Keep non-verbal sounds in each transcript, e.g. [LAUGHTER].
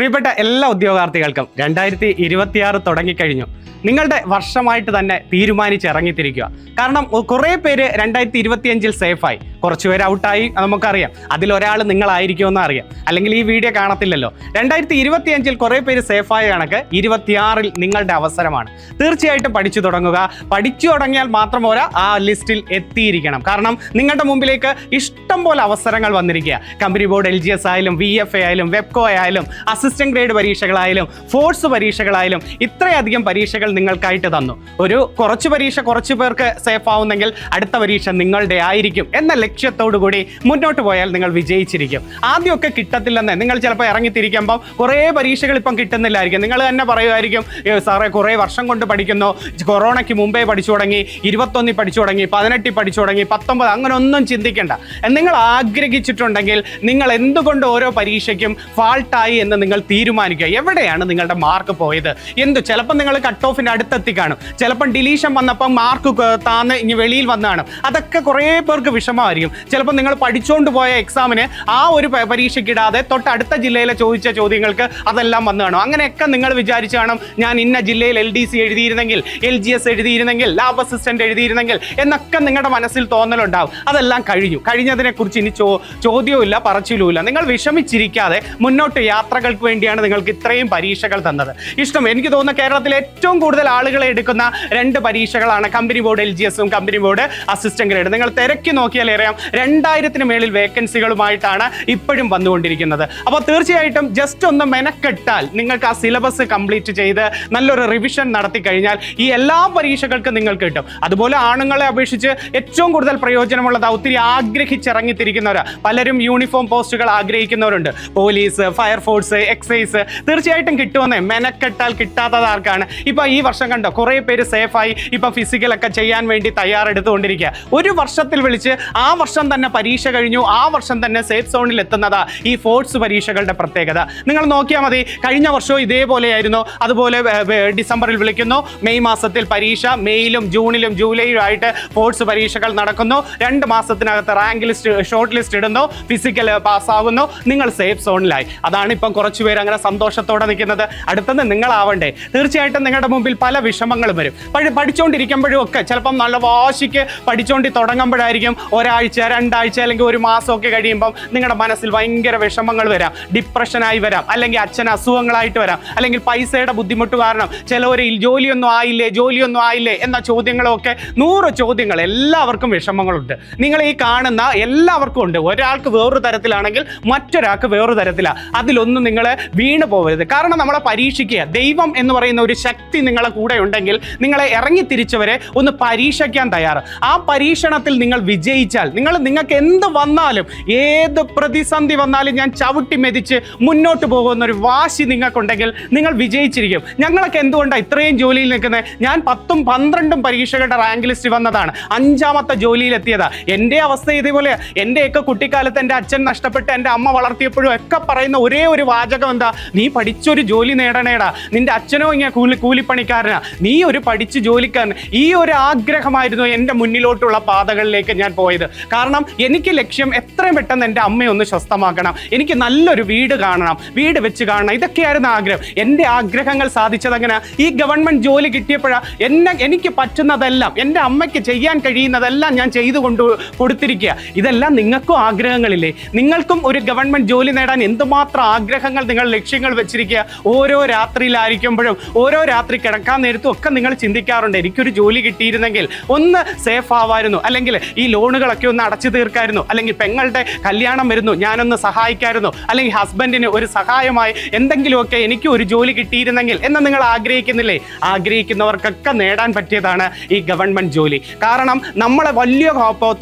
പ്രിയപ്പെട്ട എല്ലാ ഉദ്യോഗാർത്ഥികൾക്കും രണ്ടായിരത്തി ഇരുപത്തിയാറ് തുടങ്ങിക്കഴിഞ്ഞു. നിങ്ങളുടെ വർഷമായിട്ട് തന്നെ തീരുമാനിച്ചിറങ്ങിത്തിരിക്കുക കാരണം കുറേ പേര് രണ്ടായിരത്തി ഇരുപത്തിയഞ്ചിൽ സേഫായി കുറച്ച് പേര് ഔട്ടായി നമുക്കറിയാം. അതിലൊരാൾ നിങ്ങളായിരിക്കുമെന്ന് അറിയാം. അല്ലെങ്കിൽ ഈ വീഡിയോ കാണത്തില്ലല്ലോ. രണ്ടായിരത്തി ഇരുപത്തിയഞ്ചിൽ കുറേ പേര് സേഫായ കണക്ക് ഇരുപത്തിയാറിൽ നിങ്ങളുടെ അവസരമാണ്. തീർച്ചയായിട്ടും പഠിച്ചു തുടങ്ങുക. പഠിച്ചു തുടങ്ങിയാൽ മാത്രം പോരാ ആ ലിസ്റ്റിൽ എത്തിയിരിക്കണം. കാരണം നിങ്ങളുടെ മുമ്പിലേക്ക് ഇഷ്ടം പോലെ അവസരങ്ങൾ വന്നിരിക്കുക company board L G S ആയാലും വി എഫ് എ ആയാലും വെബ്കോ ആയാലും അസിസ്റ്റന്റ് ഗ്രേഡ് പരീക്ഷകളായാലും ഫോഴ്സ് പരീക്ഷകളായാലും ഇത്രയധികം പരീക്ഷകൾ നിങ്ങൾക്കായിട്ട് തന്നു. ഒരു കുറച്ച് പരീക്ഷ കുറച്ച് പേർക്ക് സേഫ് ആവുന്നെങ്കിൽ അടുത്ത പരീക്ഷ നിങ്ങളുടെ ആയിരിക്കും എന്ന ലക്ഷ്യത്തോടു കൂടി മുന്നോട്ട് പോയാൽ നിങ്ങൾ വിജയിച്ചിരിക്കും. ആദ്യമൊക്കെ കിട്ടത്തില്ലെന്ന്. നിങ്ങൾ ചിലപ്പോൾ ഇറങ്ങിത്തിരിക്കുമ്പോൾ കുറേ പരീക്ഷകൾ ഇപ്പം കിട്ടുന്നില്ലായിരിക്കും. നിങ്ങൾ തന്നെ പറയുമായിരിക്കും സാറേ കുറേ വർഷം കൊണ്ട് പഠിക്കുന്നു. കൊറോണയ്ക്ക് മുമ്പേ പഠിച്ചു തുടങ്ങി ഇരുപത്തൊന്നിൽ പഠിച്ചു തുടങ്ങി പതിനെട്ടിൽ പഠിച്ചു തുടങ്ങി പത്തൊമ്പത് അങ്ങനെ ഒന്നും ചിന്തിക്കേണ്ട നിങ്ങൾ ആഗ്രഹിച്ചിട്ടുണ്ടെങ്കിൽ നിങ്ങൾ എന്തുകൊണ്ട് ഓരോ പരീക്ഷയ്ക്കും ഫാൾട്ടായി എന്ന് നിങ്ങൾ തീരുമാനിക്കുക. എവിടെയാണ് നിങ്ങളുടെ മാർക്ക് പോയത്? എന്ത്? ചിലപ്പോൾ നിങ്ങൾ കട്ട് ഓഫിന്റെ അടുത്തെത്തി കാണും. ചിലപ്പം ഡിലീഷൻ വന്നപ്പം മാർക്ക് താന്ന് ഇനി വെളിയിൽ വന്നാണ് അതൊക്കെ കുറേ പേർക്ക് വിഷമമായിരിക്കും. ചിലപ്പോൾ നിങ്ങൾ പഠിച്ചുകൊണ്ട് പോയ എക്സാമിന് ആ ഒരു പരീക്ഷയ്ക്കിടാതെ തൊട്ടടുത്ത ജില്ലയിലെ ചോദിച്ച ചോദ്യങ്ങൾക്ക് അതെല്ലാം വന്നു കാണും. അങ്ങനെയൊക്കെ നിങ്ങൾ വിചാരിച്ചു കാണും ഞാൻ ഇന്ന ജില്ലയിൽ എൽ ഡി സി എഴുതിയിരുന്നെങ്കിൽ എൽ ജി എസ് എഴുതിയിരുന്നെങ്കിൽ ലാബ് അസിസ്റ്റന്റ് എഴുതിയിരുന്നെങ്കിൽ എന്നൊക്കെ നിങ്ങളുടെ മനസ്സിൽ തോന്നലുണ്ടാവും. അതെല്ലാം കഴിഞ്ഞു. കഴിഞ്ഞതിനെക്കുറിച്ച് ഇനി ചോ ചോദ്യവുമില്ല പറച്ചിലുമില്ല. നിങ്ങൾ വിഷമിച്ചിരിക്കാതെ മുന്നോട്ട് യാത്രകൾക്ക് വേണ്ടിയാണ് നിങ്ങൾക്ക് ഇത്രയും പരീക്ഷകൾ തന്നത്. ഇഷ്ടം എനിക്ക് തോന്നുന്ന കേരളത്തിൽ ഏറ്റവും കൂടുതൽ ആളുകളെ എടുക്കുന്ന രണ്ട് പരീക്ഷകളാണ്. കമ്പനി ബോർഡ് എൽ ജി എസും കമ്പനി ബോർഡ് അസിസ്റ്റന്റ് ഗ്രേഡ് നിങ്ങൾ തിരക്കി നോക്കിയാൽ അറിയാം രണ്ടായിരത്തിന് മേളിൽ വേക്കൻസികളുമായിട്ടാണ് ഇപ്പോഴും വന്നുകൊണ്ടിരിക്കുന്നത്. അപ്പോൾ തീർച്ചയായിട്ടും ജസ്റ്റ് ഒന്ന് മെനക്കെട്ടാൽ നിങ്ങൾക്ക് ആ സിലബസ് കംപ്ലീറ്റ് ചെയ്ത് നല്ലൊരു റിവിഷൻ നടത്തി കഴിഞ്ഞാൽ ഈ എല്ലാ പരീക്ഷകൾക്കും നിങ്ങൾക്ക് കിട്ടും. അതുപോലെ ആണുങ്ങളെ അപേക്ഷിച്ച് ഏറ്റവും കൂടുതൽ പ്രയോജനമുള്ളത് ഒത്തിരി ആഗ്രഹിച്ചിറങ്ങിത്തിരിക്കുന്നവരാണ് പലരും യൂണിഫോം പോസ്റ്റുകൾ ആഗ്രഹിക്കുന്നവരുണ്ട്. പോലീസ് ഫയർഫോഴ്സ് എക്സൈസ് തീർച്ചയായിട്ടും കിട്ടുമെന്ന് മെനക്കെട്ടാൽ കിട്ടാത്തത് ആർക്കാണ്? ഇപ്പൊ ഈ വർഷം കണ്ടോ കുറേ പേര് സേഫായി ഇപ്പൊ ഫിസിക്കലൊക്കെ ചെയ്യാൻ വേണ്ടി തയ്യാറെടുത്തുകൊണ്ടിരിക്കുക ഒരു വർഷത്തിൽ വിളിച്ച് ആ വർഷം തന്നെ പരീക്ഷ കഴിഞ്ഞു ആ വർഷം തന്നെ സേഫ് സോണിൽ എത്തുന്നതാ ഈ ഫോർട്സ് പരീക്ഷകളുടെ പ്രത്യേകത. നിങ്ങൾ നോക്കിയാൽ മതി കഴിഞ്ഞ വർഷവും ഇതേപോലെയായിരുന്നു. അതുപോലെ ഡിസംബറിൽ വിളിക്കുന്നു മെയ് മാസത്തിൽ പരീക്ഷ മെയ്യിലും ജൂണിലും ജൂലൈയിലും ആയിട്ട് ഫോഴ്സ് പരീക്ഷകൾ നടക്കുന്നു. രണ്ട് മാസത്തിനകത്ത് റാങ്ക് ലിസ്റ്റ് ഷോർട്ട് ലിസ്റ്റ് ഇടുന്നു ഫിസിക്കൽ പാസ്സാകുന്നു നിങ്ങൾ സേഫ് സോണിലായി അതാണ് ഇപ്പം കുറച്ച് പേര് അങ്ങനെ സന്തോഷത്തോടെ നിൽക്കുന്നത് അടുത്തത് നിങ്ങളാവണ്ടേ. തീർച്ചയായിട്ടും നിങ്ങളുടെ മുമ്പിൽ പല വിഷമങ്ങളും വരും. പക്ഷേ പഠിച്ചുകൊണ്ടിരിക്കുമ്പോഴും ഒക്കെ ചിലപ്പം നല്ല വാശിക്ക് പഠിച്ചുകൊണ്ട് തുടങ്ങുമ്പോഴായിരിക്കും ഒരാഴ്ച രണ്ടാഴ്ച അല്ലെങ്കിൽ ഒരു മാസമൊക്കെ കഴിയുമ്പം നിങ്ങളുടെ മനസ്സിൽ ഭയങ്കര വിഷമങ്ങൾ വരാം. ഡിപ്രഷനായി വരാം. അല്ലെങ്കിൽ അച്ഛൻ അസുഖങ്ങളായിട്ട് വരാം. അല്ലെങ്കിൽ പൈസയുടെ ബുദ്ധിമുട്ട് കാരണം ചിലവർ ജോലിയൊന്നും ആയില്ലേ ജോലിയൊന്നും ആയില്ലേ എന്ന ചോദ്യങ്ങളൊക്കെ നൂറ് ചോദ്യങ്ങൾ എല്ലാവർക്കും വിഷമങ്ങളുണ്ട്. നിങ്ങൾ ഈ കാണുന്ന എല്ലാവർക്കും ഉണ്ട്. ഒരാൾക്ക് വേറൊരു തരത്തിലാണെങ്കിൽ മറ്റൊരാൾക്ക് വേറൊരു തരത്തിലാണ് അതിലൊന്നും നിങ്ങൾ വീണ് പോകരുത് കാരണം നമ്മളെ പരീക്ഷിക്കുക. ദൈവം എന്ന് പറയുന്ന ഒരു ശക്തി നിങ്ങളെ കൂടെ ഉണ്ടെങ്കിൽ നിങ്ങളെ ഇറങ്ങി തിരിച്ചവരെ ഒന്ന് പരീക്ഷിക്കാൻ തയ്യാറ് ആ പരീക്ഷണത്തിൽ നിങ്ങൾ വിജയിച്ചാൽ നിങ്ങൾ നിങ്ങൾക്ക് എന്ത് വന്നാലും ഏത് പ്രതിസന്ധി വന്നാലും ഞാൻ ചവിട്ടി മെതിച്ച് മുന്നോട്ട് പോകുന്ന ഒരു വാശി നിങ്ങൾക്കുണ്ടെങ്കിൽ നിങ്ങൾ വിജയിച്ചിരിക്കും. ഞങ്ങളൊക്കെ എന്തുകൊണ്ടാണ് ഇത്രയും ജോലിയിൽ നിൽക്കുന്നത്? ഞാൻ പത്തും പന്ത്രണ്ടും പരീക്ഷകളുടെ റാങ്ക് ലിസ്റ്റ് വന്നതാണ്. അഞ്ചാമത്തെ ജോലിയിലെത്തിയതാ. എന്റെ അവസ്ഥ ഇതേപോലെ. എന്റെയൊക്കെ കുട്ടിക്കാലത്ത് എന്റെ അച്ഛൻ നഷ്ടപ്പെട്ട് എന്റെ അമ്മ വളർത്തിയപ്പോഴും ഒക്കെ പറയുന്ന ഒരേ ഒരു വാചകം എന്താ? നീ പഠിച്ചൊരു ജോലി നേടണേടാ. നിന്റെ അച്ഛനോ ഇങ്ങനെ കൂലി കൂലിപ്പണിക്കാരനാ. നീ ഒരു പഠിച്ച് ജോലിക്കാരൻ. ഈ ഒരു ആഗ്രഹമായിരുന്നു എന്റെ മുന്നിലോട്ടുള്ള പാതകളിലേക്ക് ഞാൻ പോയത്. കാരണം എനിക്ക് ലക്ഷ്യം എത്രയും പെട്ടെന്ന് എന്റെ അമ്മയെ ഒന്ന് സ്വസ്ഥമാക്കണം. എനിക്ക് നല്ലൊരു വീട് കാണണം. വീട് വെച്ച് കാണണം. ഇതൊക്കെയായിരുന്നു ആഗ്രഹം. എന്റെ ആഗ്രഹങ്ങൾ സാധിച്ചത് അങ്ങനെ ഈ ഗവൺമെന്റ് ജോലി കിട്ടിയപ്പോഴാണ് എന്നെ എനിക്ക് പറ്റുന്നതെല്ലാം എന്റെ അമ്മയ്ക്ക് ചെയ്യാൻ കഴിയുന്നതെല്ലാം ഞാൻ ചെയ്തു കൊണ്ട് കൊടുത്തിരിക്കുക. ഇതെല്ലാം നിങ്ങൾക്കും ആഗ്രഹങ്ങളില്ലേ? നിങ്ങൾക്കും ഒരു ഗവൺമെന്റ് ജോലി നേടാൻ എന്തുമാത്രം ആഗ്രഹങ്ങൾ നിങ്ങൾ ലക്ഷ്യങ്ങൾ വെച്ചിരിക്കുക. ഓരോ രാത്രിയിലായിരിക്കുമ്പോഴും ഓരോ രാത്രി കിടക്കാൻ നേരത്തും ഒക്കെ നിങ്ങൾ ചിന്തിക്കാറുണ്ട്. എനിക്കൊരു ജോലി കിട്ടിയിരുന്നെങ്കിൽ ഒന്ന് സേഫ് ആവായിരുന്നു. അല്ലെങ്കിൽ ഈ ലോണുകളൊക്കെ ഒന്ന് അടച്ചു തീർക്കായിരുന്നു. അല്ലെങ്കിൽ പെങ്ങളുടെ കല്യാണം വരുന്നു ഞാനൊന്ന് സഹായിക്കായിരുന്നു. അല്ലെങ്കിൽ ഹസ്ബൻഡിന് ഒരു സഹായമായി എന്തെങ്കിലുമൊക്കെ എനിക്ക് ഒരു ജോലി കിട്ടിയിരുന്നെങ്കിൽ എന്ന് നിങ്ങൾ ആഗ്രഹിക്കുന്നില്ലേ? ആഗ്രഹിക്കുന്നവർക്കൊക്കെ നേടാൻ പറ്റിയതാണ് ഈ ഗവൺമെന്റ് ജോലി. കാരണം നമ്മളെ വലിയ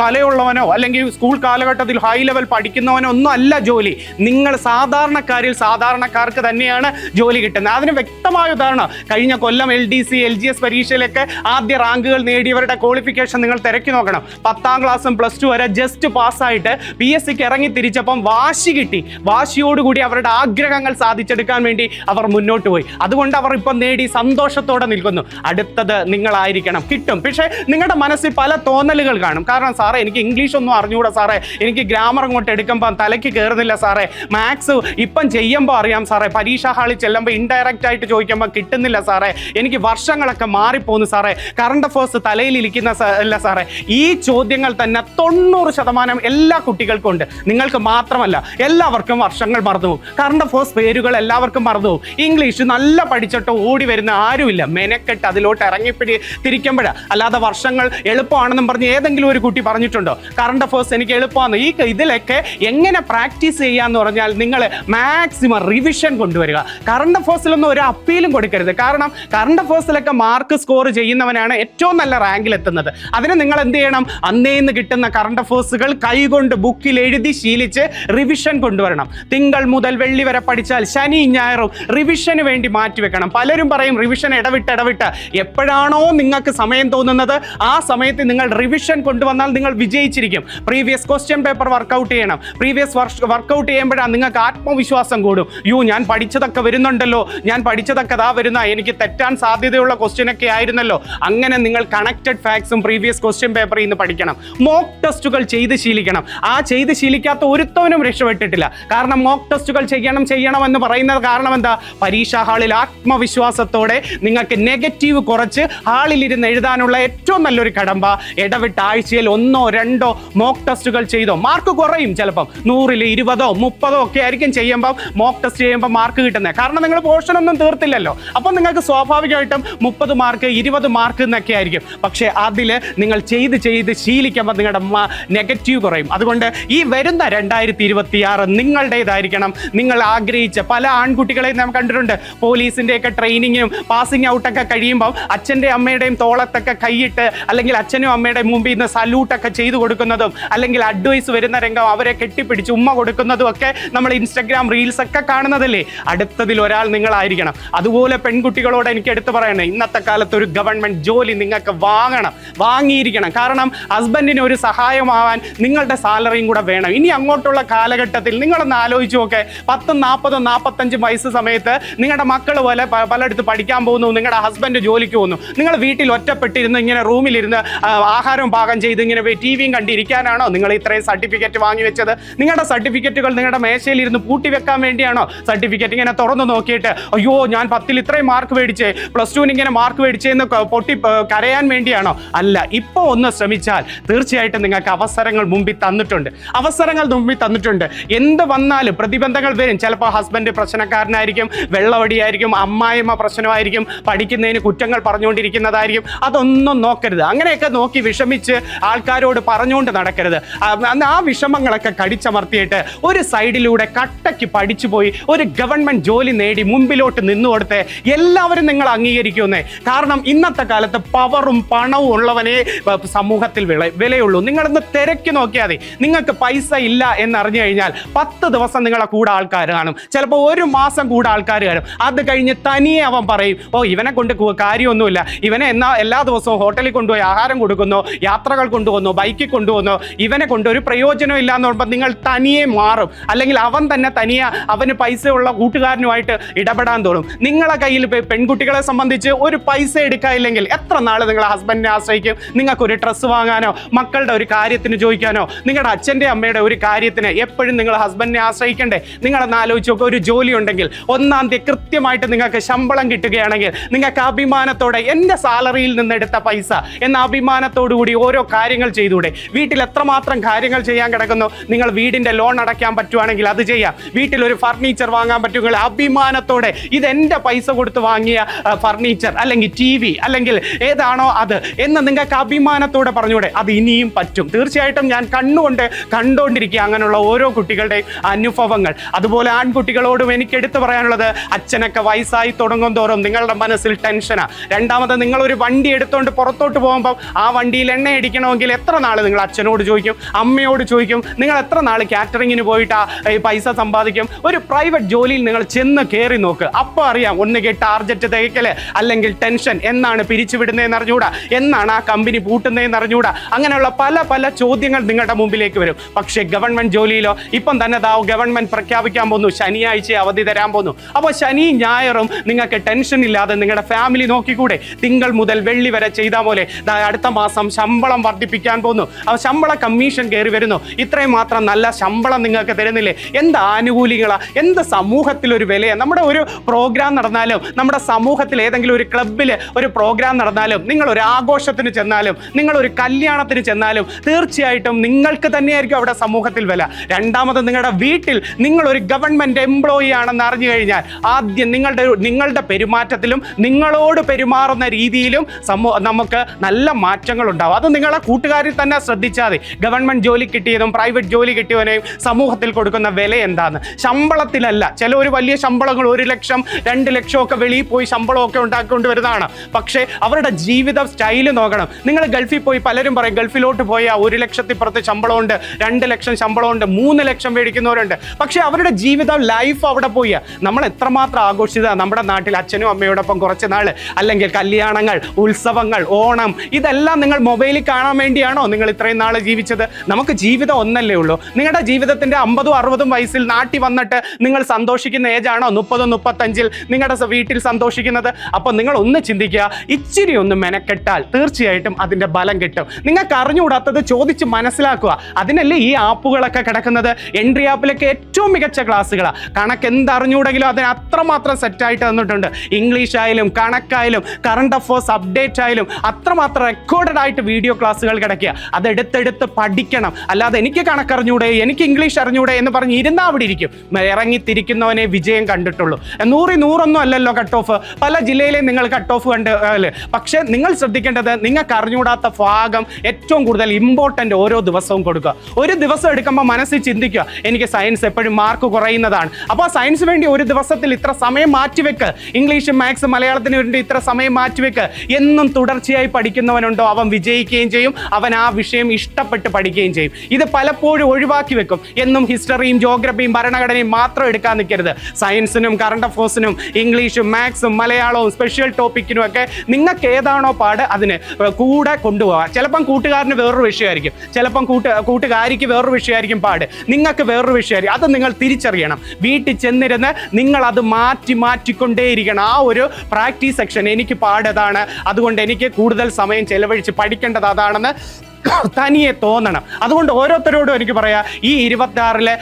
തലയുള്ളവനോ അല്ലെങ്കിൽ സ്കൂൾ കാലഘട്ടത്തിൽ ഹൈ ലെവൽ പഠിക്കുന്നവനോ ഒന്നും അല്ല ജോലി. നിങ്ങൾ സാധാരണക്കാരിൽ സാധാരണക്കാർക്ക് തന്നെയാണ് ജോലി കിട്ടുന്നത്. അതിന് വ്യക്തമായ ഉദാഹരണം കഴിഞ്ഞ കൊല്ലം L D C L G S പരീക്ഷയിലൊക്കെ ആദ്യ റാങ്കുകൾ നേടിയവരുടെ ക്വാളിഫിക്കേഷൻ നിങ്ങൾ തിരക്കി നോക്കണം. പത്താം ക്ലാസ്സും പ്ലസ് ടു വരെ ജസ്റ്റ് പാസ്സായിട്ട് പി എസ് സിക്ക് ഇറങ്ങി തിരിച്ചപ്പം വാശി കിട്ടി. വാശിയോടുകൂടി അവരുടെ ആഗ്രഹങ്ങൾ സാധിച്ചെടുക്കാൻ വേണ്ടി അവർ മുന്നോട്ട് പോയി. അതുകൊണ്ട് അവർ ഇപ്പം നേടി സന്തോഷത്തോടെ നിൽക്കുന്നു. അടുത്തത് നിങ്ങളായിരിക്കണം. കിട്ടും. പക്ഷേ നിങ്ങളുടെ മനസ്സിൽ പല തോന്നലുകൾ കാണും. കാരണം സാറേ എനിക്ക് ഇംഗ്ലീഷ് ഒന്നും അറിഞ്ഞുകൂടാ സാറേ. എനിക്ക് ഗ്രാമർ അങ്ങോട്ട് എടുക്കുമ്പോൾ തലയ്ക്ക് കയറുന്നില്ല സാറേ. മാത്സ് ഇപ്പം ചെയ്യുമ്പോൾ ചെല്ലുമ്പോൾ അറിയാം സാറേ. പരീക്ഷാ ഹാളിൽ ചെല്ലുമ്പോൾ ഇൻഡയറക്റ്റ് ആയിട്ട് ചോദിക്കുമ്പോൾ കിട്ടുന്നില്ല സാറേ. എനിക്ക് വർഷങ്ങളൊക്കെ മാറിപ്പോന്നു സാറേ. കറണ്ട് അഫേഴ്സ് തലയിൽ ഇരിക്കുന്ന അല്ല സാറേ. ഈ ചോദ്യങ്ങൾ തന്നെ തൊണ്ണൂറ് ശതമാനം എല്ലാ കുട്ടികൾക്കും ഉണ്ട്. നിങ്ങൾക്ക് മാത്രമല്ല എല്ലാവർക്കും വർഷങ്ങൾ മറന്നു പോകും. കറണ്ട് അഫേഴ്സ് പേരുകൾ എല്ലാവർക്കും മറന്നു പോകും. ഇംഗ്ലീഷ് നല്ല പഠിച്ചിട്ട് ഓടി വരുന്ന ആരുമില്ല. മെനക്കെട്ട് അതിലോട്ട് ഇറങ്ങിപ്പിടി തിരിക്കുമ്പോഴാണ് അല്ലാതെ വർഷങ്ങൾ എളുപ്പമാണെന്നും പറഞ്ഞ് ഏതെങ്കിലും ഒരു കുട്ടി പറഞ്ഞിട്ടുണ്ടോ? കറണ്ട് അഫേഴ്സ് എനിക്ക് എളുപ്പമാണ് ഈ ഇതിലൊക്കെ എങ്ങനെ പ്രാക്ടീസ് ചെയ്യാന്ന് പറഞ്ഞാൽ നിങ്ങൾ മാക്സിമം റിവിഷൻ കൊണ്ടുവരിക. കറണ്ട് അഫേഴ്സിലൊന്നും ഒരു അപ്പീലും കൊടുക്കരുത്. കാരണം കറണ്ട് അഫേഴ്സിലൊക്കെ മാർക്ക് സ്കോർ ചെയ്യുന്നവനാണ് ഏറ്റവും നല്ല റാങ്കിൽ എത്തുന്നത്. അതിന് നിങ്ങൾ എന്ത് ചെയ്യണം? അന്നേന്ന് കിട്ടുന്ന കറണ്ട് അഫേഴ്സുകൾ കൈകൊണ്ട് ബുക്കിൽ എഴുതി ശീലിച്ച് റിവിഷൻ കൊണ്ടുവരണം. തിങ്കൾ മുതൽ വെള്ളി വരെ പഠിച്ചാൽ ശനി ഞായറും റിവിഷന് വേണ്ടി മാറ്റിവെക്കണം പലരും പറയും റിവിഷൻ ഇടവിട്ട് ഇടവിട്ട്. എപ്പോഴാണോ നിങ്ങൾക്ക് സമയം തോന്നുന്നത് ആ സമയത്ത് നിങ്ങൾ റിവിഷൻ കൊണ്ടുവന്നാൽ നിങ്ങൾ വിജയിച്ചിരിക്കും. പ്രീവിയസ് ക്വസ്റ്റ്യൻ പേപ്പർ വർക്കൗട്ട് ചെയ്യണം. പ്രീവിയസ് വർക്കൗട്ട് ചെയ്യുമ്പോഴാണ് നിങ്ങൾക്ക് ആത്മവിശ്വാസം കൂടും. യു ഞാൻ പഠിച്ചതൊക്കെ വരുന്നുണ്ടല്ലോ. ഞാൻ പഠിച്ചതൊക്കെ അതാ വരുന്ന. എനിക്ക് തെറ്റാൻ സാധ്യതയുള്ള ക്വസ്റ്റ്യൻ ഒക്കെ ആയിരുന്നല്ലോ. അങ്ങനെ നിങ്ങൾ കണക്റ്റഡ് ഫാക്ട്സും പ്രീവിയസ് ക്വസ്റ്റ്യൻ പേപ്പറിൽ നിന്ന് പഠിക്കണം. മോക്ക് ടെസ്റ്റുകൾ ചെയ്ത് ശീലിക്കണം. ആ ചെയ്ത് ശീലിക്കാത്ത ഒരുത്തവനും രക്ഷപ്പെട്ടിട്ടില്ല. കാരണം മോക്ക് ടെസ്റ്റുകൾ ചെയ്യണം ചെയ്യണം എന്ന് പറയുന്നത് കാരണം എന്താ? പരീക്ഷാ ഹാളിൽ ആത്മവിശ്വാസത്തോടെ നിങ്ങൾക്ക് നെഗറ്റീവ് കുറച്ച് ഹാളിൽ ഇരുന്ന് എഴുതാനുള്ള ഏറ്റവും നല്ലൊരു കടമ്പ. ഇടവിട്ട ആഴ്ചയിൽ ഒന്നോ രണ്ടോ മോക്ക് ടെസ്റ്റുകൾ ചെയ്തോ. മാർക്ക് കുറയും ചിലപ്പം. നൂറിൽ ഇരുപതോ മുപ്പതോ ഒക്കെ ആയിരിക്കും ചെയ്യുമ്പം മോക്ക് ടെസ്റ്റ് ചെയ്യുമ്പോൾ മാർക്ക് കിട്ടുന്നത് കാരണം നിങ്ങൾ പോർഷൻ ഒന്നും തീർത്തില്ലല്ലോ. അപ്പം നിങ്ങൾക്ക് സ്വാഭാവികമായിട്ടും മുപ്പത് മാർക്ക് ഇരുപത് മാർക്ക് എന്നൊക്കെ ആയിരിക്കും. പക്ഷേ അതിൽ നിങ്ങൾ ചെയ്ത് ചെയ്ത് ശീലിക്കുമ്പോൾ നിങ്ങളുടെ നെഗറ്റീവ് കുറയും. അതുകൊണ്ട് ഈ വരുന്ന രണ്ടായിരത്തി ഇരുപത്തി ആറ് നിങ്ങളുടേതായിരിക്കണം. നിങ്ങൾ ആഗ്രഹിച്ച പല ആൺകുട്ടികളെയും നാം കണ്ടിട്ടുണ്ട്. പോലീസിന്റെയൊക്കെ ട്രെയിനിങ്ങും പാസിംഗ് ഔട്ടൊക്കെ കഴിയുമ്പോൾ അച്ഛന്റെ അമ്മയുടെയും തോളത്തൊക്കെ കൈയിട്ട് അല്ലെങ്കിൽ അച്ഛനും അമ്മയുടെയും മുമ്പിൽ നിന്ന് സല്യൂട്ടൊക്കെ ചെയ്തു കൊടുക്കുന്നതും അല്ലെങ്കിൽ അഡ്വൈസ് വരുന്ന രംഗം അവരെ കെട്ടിപ്പിടിച്ച് ഉമ്മ കൊടുക്കുന്നതും ഒക്കെ നമ്മൾ ഇൻസ്റ്റഗ്രാം റീൽസ് ഒക്കെ കാണുന്നതല്ലേ? അടുത്തതിൽ ഒരാൾ നിങ്ങളായിരിക്കണം. അതുപോലെ പെൺകുട്ടികളോട് എനിക്ക് എടുത്തു പറയണേ ഇന്നത്തെ കാലത്ത് ഒരു ഗവൺമെന്റ് ജോലി നിങ്ങൾക്ക് വാങ്ങണം വാങ്ങിയിരിക്കണം. കാരണം ഹസ്ബൻഡിന് ഒരു സഹായമാവാൻ നിങ്ങളുടെ സാലറിയും കൂടെ വേണം. ഇനി അങ്ങോട്ടുള്ള കാലഘട്ടത്തിൽ നിങ്ങളൊന്ന് ആലോചിച്ച് നോക്കെ. പത്തും നാൽപ്പതും നാൽപ്പത്തഞ്ചും വയസ്സ് സമയത്ത് നിങ്ങളുടെ മക്കൾ പോലെ പലയിടത്ത് പഠിക്കാൻ പോകുന്നു നിങ്ങളുടെ ഹസ്ബൻഡ് ജോലിക്ക് പോകുന്നു. നിങ്ങൾ വീട്ടിൽ ഒറ്റപ്പെട്ടിരുന്ന് ഇങ്ങനെ റൂമിലിരുന്ന് ആഹാരം പാകം ചെയ്ത് ഇങ്ങനെ പോയി ടി വിയും കണ്ടിരിക്കാനാണോ നിങ്ങൾ ഇത്രയും സർട്ടിഫിക്കറ്റ് വാങ്ങി വെച്ചത് നിങ്ങളുടെ സർട്ടിഫിക്കറ്റുകൾ നിങ്ങളുടെ മേശയിൽ ഇരുന്ന് പൂട്ടി വെക്കാൻ വേണ്ടിയാണോ സർട്ടിഫിക്കറ്റ് ഇങ്ങനെ തുറന്നു നോക്കിയിട്ട് അയ്യോ ഞാൻ പത്തിൽ ഇത്രയും മാർക്ക് മേടിച്ചേ പ്ലസ് ടുവിന് ഇങ്ങനെ മാർക്ക് മേടിച്ചേന്ന് പൊട്ടി കരയാൻ വേണ്ടിയാണോ? അല്ല ഇപ്പോൾ ഒന്ന് ശ്രമിച്ചാൽ തീർച്ചയായിട്ടും നിങ്ങൾക്ക് അവസരങ്ങൾ മുമ്പിൽ തന്നിട്ടുണ്ട്. അവസരങ്ങൾ മുമ്പിൽ തന്നിട്ടുണ്ട്. എന്ത് വന്നാലും പ്രതിബന്ധങ്ങൾ വരും. ചിലപ്പോൾ ഹസ്ബൻഡ് പ്രശ്നക്കാരനായിരിക്കും വെള്ളവടിയായിരിക്കും അമ്മായിമ്മ പ്രശ്നമായിരിക്കും പഠിക്കുന്നതിന് കുറ്റങ്ങൾ പറഞ്ഞുകൊണ്ടിരിക്കുന്നതായിരിക്കും. അതൊന്നും നോക്കരുത്. അങ്ങനെയൊക്കെ നോക്കി വിഷമിച്ച് ആൾക്കാരോട് പറഞ്ഞുകൊണ്ട് നടക്കരുത്. ആ വിഷമങ്ങളൊക്കെ കടിച്ചമർത്തിയിട്ട് ഒരു സൈഡിലൂടെ കട്ടയ്ക്ക് പഠിച്ചു പോയി ഒരു ഗവൺമെന്റ് ജോലി നേടി മുമ്പിലോട്ട് നിന്നു കൊടുത്ത് എല്ലാവരും നിങ്ങൾ അംഗീകരിക്കുന്നേ കാരണം ഇന്നത്തെ കാലത്ത് പവറും പണവും ഉള്ളവനെ സമൂഹത്തിൽ വില വിലയുള്ളൂ. നിങ്ങളൊന്ന് തിരക്കി നോക്കിയാൽ മതി. നിങ്ങൾക്ക് പൈസ ഇല്ല എന്നറിഞ്ഞു കഴിഞ്ഞാൽ പത്ത് ദിവസം നിങ്ങളെ കൂടെ ആൾക്കാർ കാണും. ചിലപ്പോൾ ഒരു മാസം കൂടെ ആൾക്കാർ കാണും. അത് കഴിഞ്ഞ് തനിയെ അവൻ പറയും ഓ ഇവനെ കൊണ്ട് കാര്യമൊന്നുമില്ല. ഇവനെ എന്നാ എല്ലാ ദിവസവും ഹോട്ടലിൽ കൊണ്ടുപോയി ആഹാരം കൊടുക്കുന്നു യാത്രകൾ കൊണ്ടുവന്നു ബൈക്കിൽ കൊണ്ടുവന്നു. ഇവനെ കൊണ്ട് ഒരു പ്രയോജനം ഇല്ല എന്ന് പറയുമ്പോൾ നിങ്ങൾ തനിയെ മാറും. അല്ലെങ്കിൽ അവൻ തന്നെ തനിയെ അവന് ഉള്ള കൂട്ടുകാരനുമായിട്ട് ഇടപെടാൻ തോന്നും. നിങ്ങളെ കയ്യിൽ പെൺകുട്ടികളെ സംബന്ധിച്ച് ഒരു പൈസ എടുക്കാനില്ലെങ്കിൽ എത്ര നാൾ നിങ്ങളെ ഹസ്ബൻഡിനെ ആശ്രയിക്കും? നിങ്ങൾക്ക് ഒരു ഡ്രസ്സ് വാങ്ങാനോ മക്കളുടെ ഒരു കാര്യത്തിന് ചോദിക്കാനോ നിങ്ങളുടെ അച്ഛന്റെ അമ്മയുടെ ഒരു കാര്യത്തിന് എപ്പോഴും നിങ്ങൾ ഹസ്ബൻഡിനെ ആശ്രയിക്കണ്ടേ? നിങ്ങളെന്ന് ആലോചിച്ച് നോക്കുക ഒരു ജോലി ഉണ്ടെങ്കിൽ ഒന്നാം തീയതി കൃത്യമായിട്ട് നിങ്ങൾക്ക് ശമ്പളം കിട്ടുകയാണെങ്കിൽ നിങ്ങൾക്ക് അഭിമാനത്തോടെ എന്റെ സാലറിയിൽ നിന്ന് എടുത്ത പൈസ എന്ന അഭിമാനത്തോടുകൂടി ഓരോ കാര്യങ്ങൾ ചെയ്തുകൂടെ? വീട്ടിൽ എത്രമാത്രം കാര്യങ്ങൾ ചെയ്യാൻ കിടക്കുന്നു? നിങ്ങൾ വീടിന്റെ ലോൺ അടയ്ക്കാൻ പറ്റുവാണെങ്കിൽ അത് ചെയ്യാം. വീട്ടിൽ ഒരു ഫർണിച്ചർ വാങ്ങാൻ പറ്റുമെങ്കിൽ അഭിമാനത്തോടെ ഇത് എന്റെ പൈസ കൊടുത്ത് വാങ്ങിയ ഫർണിച്ചർ അല്ലെങ്കിൽ ടി വി അല്ലെങ്കിൽ ഏതാണോ അത് എന്ന് നിങ്ങൾക്ക് അഭിമാനത്തോടെ പറഞ്ഞൂടെ അത് ഇനിയും പറ്റും. തീർച്ചയായിട്ടും ഞാൻ കണ്ണുകൊണ്ട് കണ്ടുകൊണ്ടിരിക്കുക അങ്ങനെയുള്ള ഓരോ കുട്ടികളുടെയും അനുഭവങ്ങൾ. അതുപോലെ ആൺകുട്ടികളോടും എനിക്ക് എടുത്തു പറയാനുള്ളത് അച്ഛനൊക്കെ വയസ്സായി തുടങ്ങും തോറും നിങ്ങളുടെ മനസ്സിൽ ടെൻഷനാ. രണ്ടാമത് നിങ്ങൾ ഒരു വണ്ടി എടുത്തുകൊണ്ട് പുറത്തോട്ട് പോകുമ്പോൾ ആ വണ്ടിയിൽ എണ്ണ അടിക്കണമെങ്കിൽ എത്ര നാൾ നിങ്ങൾ അച്ഛനോട് ചോദിക്കും അമ്മയോട് ചോദിക്കും നിങ്ങൾ എത്ര നാൾ കാറ്ററിങ്ങിന് പോയിട്ട് പൈസ സമ്പാദിക്കും? ഒരു പ്രൈവറ്റ് ജോലിയിൽ നിങ്ങൾ ചെന്ന് കയറി നോക്ക്. അപ്പോൾ അറിയാം ഒന്നുകിൽ ടാർജറ്റ് തികയ്ക്കൽ അല്ലെങ്കിൽ ടെൻഷൻ എന്നാണ് പിരിച്ചുവിടുന്നതെന്ന് അറിഞ്ഞുകൂടാ? എന്നാണ് ആ കമ്പനി പൂട്ടുന്നതെന്ന് അറിഞ്ഞുകൂടാ? അങ്ങനെയുള്ള പല പല ചോദ്യങ്ങൾ നിങ്ങളുടെ മുമ്പിലേക്ക് വരും. പക്ഷേ ഗവൺമെന്റ് ജോലിയിലോ ഇപ്പം തന്നെ ദാ ഗവൺമെന്റ് പ്രഖ്യാപിക്കാൻ പോകുന്നു. ശനിയാഴ്ച അവധി തരാൻ പോകുന്നു. അപ്പോൾ ശനി ഞായറും നിങ്ങൾക്ക് ടെൻഷൻ ഇല്ലാതെ നിങ്ങളുടെ ഫാമിലി നോക്കിക്കൂടെ? തിങ്കൾ മുതൽ വെള്ളി വരെ ചെയ്താൽ പോലെ. അടുത്ത മാസം ശമ്പളം വർദ്ധിപ്പിക്കാൻ പോകുന്നു. ശമ്പള കമ്മീഷൻ കയറി വരുന്നു. ഇത്രയും മാത്രം നല്ല ശമ്പളം നിങ്ങൾക്ക് തരുന്നില്ലേ? എന്ത് ആനുകൂല്യങ്ങളാ? എന്ത് സമൂഹത്തിൽ ഒരു വിലയാണ് നമ്മുടെ ഒരു പ്രോഗ്രാം നടന്നാലും നമ്മുടെ സമൂഹത്തിൽ ഏതെങ്കിലും ഒരു ക്ലബിൽ ഒരു പ്രോഗ്രാം നടന്നാലും നിങ്ങൾ ഒരു ആഘോഷത്തിന് ചെന്നാലും നിങ്ങൾ ഒരു കല്യാണത്തിന് ചെന്നാലും തീർച്ചയായിട്ടും നിങ്ങൾക്ക് തന്നെയായിരിക്കും അവിടെ സമൂഹത്തിൽ വില. രണ്ടാമത് നിങ്ങളുടെ വീട്ടിൽ നിങ്ങൾ ഒരു ഗവൺമെന്റ് എംപ്ലോയി ആണെന്ന് അറിഞ്ഞു കഴിഞ്ഞാൽ ആദ്യം നിങ്ങളുടെ നിങ്ങളുടെ പെരുമാറ്റത്തിലും നിങ്ങളോട് പെരുമാറുന്ന രീതിയിലും സമൂ നമുക്ക് നല്ല മാറ്റങ്ങൾ ഉണ്ടാവും അത് നിങ്ങളെ കൂട്ടുകാരിൽ തന്നെ ശ്രദ്ധിച്ചാൽ മതി. ഗവൺമെന്റ് ജോലി കിട്ടിയതും പ്രൈവറ്റ് ജോലി കിട്ടിയവനെയും സമൂഹത്തിൽ കൊടുക്കുന്ന വില എന്താണ് ശമ്പളത്തിലല്ല ചില ഒരു വലിയ ശമ്പളങ്ങൾ ഒരു ലക്ഷം രണ്ട് ലക്ഷം ഒക്കെ വെളിയിൽ പോയി ശമ്പളമൊക്കെ ഉണ്ടാക്കിക്കൊണ്ട് വരുന്നതാണ്. പക്ഷേ അവരുടെ ജീവിത സ്റ്റൈൽ നോക്കണം. നിങ്ങൾ ഗൾഫിൽ പോയി പലരും പറയും ഗൾഫിലോട്ട് പോയാൽ ഒരു ലക്ഷത്തിപ്പുറത്ത് ശമ്പളമുണ്ട് രണ്ട് ലക്ഷം ശമ്പളമുണ്ട് മൂന്ന് ലക്ഷം മേടിക്കുന്നവരുണ്ട്. പക്ഷേ അവരുടെ ജീവിതം ലൈഫ് അവിടെ പോയി. നമ്മൾ എത്രമാത്രം ആഘോഷിത നമ്മുടെ നാട്ടിൽ അച്ഛനും അമ്മയോടൊപ്പം കുറച്ച് നാൾ. അല്ലെങ്കിൽ കല്യാണങ്ങൾ ഉത്സവങ്ങൾ ഓണം ഇതെല്ലാം നിങ്ങൾ മൊബൈലിൽ കാണാൻ വേണ്ടിയാണോ നിങ്ങൾ ഇത്രയും നാൾ ജീവിച്ചത്? നമുക്ക് ജീവിതം ഒന്നല്ലേ ഉള്ളൂ. നിങ്ങളുടെ ജീവിതത്തിന്റെ അമ്പതും അറുപതും വയസ്സിൽ നാട്ടിൽ വന്നിട്ട് നിങ്ങൾ സന്തോഷിക്കുന്ന ഏജാണോ മുപ്പതും മുപ്പത്തഞ്ചിൽ നിങ്ങളുടെ വീട്ടിൽ സന്തോഷിക്കുന്നത്? അപ്പോൾ നിങ്ങൾ ഒന്ന് ചിന്തിക്കുക. ഇച്ചിരി ഒന്ന് മെനക്കെട്ടാൽ തീർച്ചയായിട്ടും അതിന്റെ ബലം കിട്ടും. നിങ്ങൾക്ക് അറിഞ്ഞുകൂടാത്തത് ചോദിച്ച് മനസ്സിലാക്കുക. അതിനല്ലേ ഈ ആപ്പുകളൊക്കെ കിടക്കുന്നത്? എൻട്രി ആപ്പിലൊക്കെ ഏറ്റവും മികച്ച ക്ലാസ്സുകളാണ് കണക്ക് എന്തറിഞ്ഞൂടെങ്കിലും അതിന് അത്രമാത്രം സെറ്റായിട്ട് തന്നിട്ടുണ്ട്. ഇംഗ്ലീഷ് ആയാലും കണക്കായാലും കറണ്ട് അഫേഴ്സ് അപ്ഡേറ്റ് ആയാലും അത്രമാത്രം റെക്കോർഡഡ് ആയിട്ട് വീഡിയോ ക്ലാസ്സുകൾ കിടക്കുക. അതെടുത്തെടുത്ത് പഠിക്കണം. അല്ലാതെ എനിക്ക് കണക്കറിഞ്ഞൂടെ എനിക്ക് ഇംഗ്ലീഷ് അറിഞ്ഞൂടെ എന്ന് പറഞ്ഞ് ഇരുന്നാ അവിടെ ഇരിക്കും. തിരിക്കുന്നവനെ വിജയം കണ്ടിട്ടുള്ളൂ. നൂറി നൂറൊന്നും അല്ലല്ലോ കട്ട് ഓഫ് പല ജില്ലയിലെയും നിങ്ങൾ കട്ട് ഓഫ് കണ്ട് അല്ലേ? പക്ഷേ നിങ്ങൾ ശ്രദ്ധിക്കേണ്ടത് നിങ്ങൾക്ക് അറിഞ്ഞുകൂടാത്ത ഭാഗം ഏറ്റവും കൂടുതൽ ഇമ്പോർട്ടന്റ് ഓരോ ദിവസവും കൊടുക്കുക. ഒരു ദിവസം എടുക്കുമ്പോൾ മനസ്സിൽ ചിന്തിക്കുക എനിക്ക് സയൻസ് എപ്പോഴും മാർക്ക് കുറയുന്നതാണ്. അപ്പോൾ സയൻസ് വേണ്ടി ഒരു ദിവസത്തിൽ ഇത്ര സമയം മാറ്റിവെക്ക്. ഇംഗ്ലീഷ് മാത്സ് മലയാളത്തിന് വേണ്ടി ഇത്ര സമയം മാറ്റിവെക്ക്. എന്നും തുടർച്ചയായി പഠിക്കുന്നവനുണ്ടോ? അവൻ വിജയിക്കുകയും ചെയ്യും. അവൻ ആ വിഷയം ഇഷ്ടപ്പെട്ട് പഠിക്കുകയും ചെയ്യും. ഇത് പലപ്പോഴും ഒഴിവാക്കി വെക്കും. എന്നും ഹിസ്റ്ററിയും ജോഗ്രഫിയും ഭരണഘടനയും മാത്രം എടുക്കാൻ നിൽക്കരുത്. സയൻസിനും കറണ്ട് അഫേഴ്സിനും ഇംഗ്ലീഷും മാത്സും മലയാളവും സ്പെഷ്യൽ ടോപ്പിക്കിനും ഒക്കെ നിങ്ങൾക്ക് ഏതാണോ പാട് അതിന് കൂടെ കൊണ്ടുപോകാം ചിലപ്പം കൂട്ടുകാരന് വേറൊരു വിഷയമായിരിക്കും. ചിലപ്പം കൂട്ട് കൂട്ടുകാരിക്ക് വേറൊരു വിഷയമായിരിക്കും പാട്. നിങ്ങൾക്ക് വേറൊരു വിഷയമായിരിക്കും. അത് നിങ്ങൾ തിരിച്ചറിയണം. വീട്ടിൽ ചെന്നിരുന്ന് നിങ്ങൾ അത് മാറ്റി മാറ്റിക്കൊണ്ടേയിരിക്കണം. ആ ഒരു പ്രാക്ടീസ് സെക്ഷൻ എനിക്ക് പാടതാണ് അതുകൊണ്ട് എനിക്ക് കൂടുതൽ സമയം ചെലവഴിച്ച് പഠിക്കേണ്ടത് അതാണെന്ന് [COUGHS] തനിയെ തോന്നണം. അതുകൊണ്ട് ഓരോരുത്തരോടും എനിക്ക് പറയാം ഈ ഇരുപത്തി ആറിലെ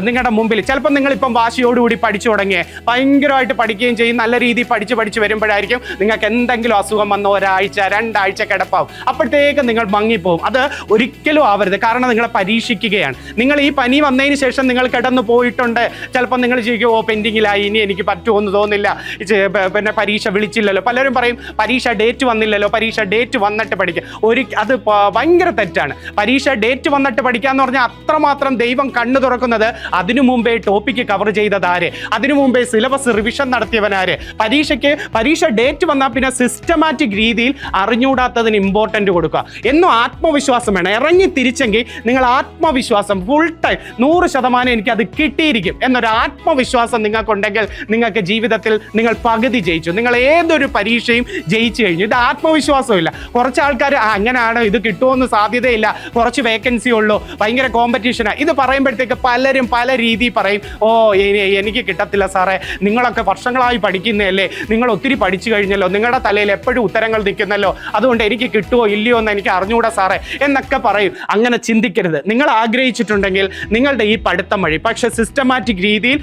നിങ്ങളുടെ മുമ്പിൽ ചിലപ്പോൾ നിങ്ങൾ നിങ്ങളിപ്പം വാശിയോടുകൂടി പഠിച്ചു തുടങ്ങിയേ ഭയങ്കരമായിട്ട് പഠിക്കുകയും ചെയ്യും നല്ല രീതിയിൽ പഠിച്ച് പഠിച്ച് വരുമ്പോഴായിരിക്കും നിങ്ങൾക്ക് എന്തെങ്കിലും അസുഖം വന്ന ഒരാഴ്ച രണ്ടാഴ്ച കിടപ്പാവും അപ്പോഴത്തേക്ക് നിങ്ങൾ മങ്ങിപ്പോവും. അത് ഒരിക്കലും ആവരുത്. കാരണം നിങ്ങളെ പരീക്ഷിക്കുകയാണ്. നിങ്ങൾ ഈ പനി വന്നതിന് ശേഷം നിങ്ങൾ കിടന്നു പോയിട്ടുണ്ട്. ചിലപ്പോൾ നിങ്ങൾ ചോദിക്കും ഓ പെൻഡിങ്ങിലായി ഇനി എനിക്ക് പറ്റുമോ എന്ന് തോന്നില്ല പിന്നെ പരീക്ഷ വിളിച്ചില്ലല്ലോ. പലരും പറയും പരീക്ഷ ഡേറ്റ് വന്നില്ലല്ലോ പരീക്ഷ ഡേറ്റ് വന്നിട്ട് പഠിക്കുക ഒരു അത് പ- ഭയങ്കര തെറ്റാണ്. പരീക്ഷ ഡേറ്റ് വന്നിട്ട് പഠിക്കാന്ന് പറഞ്ഞാൽ അത്രമാത്രം ദൈവം കണ്ണു തുറക്കുന്നത് അതിനു മുമ്പേ ടോപ്പിക്ക് കവർ ചെയ്തത് ആര്? അതിനു മുമ്പേ സിലബസ് റിവിഷൻ നടത്തിയവനാര് പരീക്ഷയ്ക്ക് പരീക്ഷ ഡേറ്റ് വന്നാൽ പിന്നെ സിസ്റ്റമാറ്റിക് രീതിയിൽ അറിഞ്ഞൂടാത്തതിന് ഇമ്പോർട്ടന്റ് കൊടുക്കുക. എന്നും ആത്മവിശ്വാസം വേണം. ഇറങ്ങി തിരിച്ചെങ്കിൽ നിങ്ങൾ ആത്മവിശ്വാസം ഫുൾ ടൈം നൂറ് ശതമാനം എനിക്ക് അത് കിട്ടിയിരിക്കും എന്നൊരു ആത്മവിശ്വാസം നിങ്ങൾക്കുണ്ടെങ്കിൽ നിങ്ങൾക്ക് ജീവിതത്തിൽ നിങ്ങൾ പകുതി ജയിച്ചു. നിങ്ങൾ ഏതൊരു പരീക്ഷയും ജയിച്ചു കഴിഞ്ഞു. ഇത് ആത്മവിശ്വാസമില്ല. കുറച്ച് ആൾക്കാർ അങ്ങനെയാണ് ഇത് കിട്ടുമെന്ന് സാധ്യതയില്ല. കുറച്ച് വേക്കൻസി ഉള്ളൂ. ഭയങ്കര കോമ്പറ്റീഷനാണ് ഇത് പറയുമ്പോഴത്തേക്ക് പലരും പല രീതിയിൽ പറയും ഓ എനിക്ക് കിട്ടത്തില്ല സാറേ. നിങ്ങളൊക്കെ വർഷങ്ങളായി പഠിക്കുന്നതല്ലേ. നിങ്ങൾ ഒത്തിരി പഠിച്ചു കഴിഞ്ഞല്ലോ. നിങ്ങളുടെ തലയിൽ എപ്പോഴും ഉത്തരങ്ങൾ നിൽക്കുന്നല്ലോ. അതുകൊണ്ട് എനിക്ക് കിട്ടുമോ ഇല്ലയോ എന്ന് എനിക്ക് അറിഞ്ഞുകൂടാ സാറേ. എന്നൊക്കെ പറയും. അങ്ങനെ ചിന്തിക്കരുത്. നിങ്ങൾ ആഗ്രഹിച്ചിട്ടുണ്ടെങ്കിൽ നിങ്ങളുടെ ഈ പഠിത്തം വഴി പക്ഷേ സിസ്റ്റമാറ്റിക് രീതിയിൽ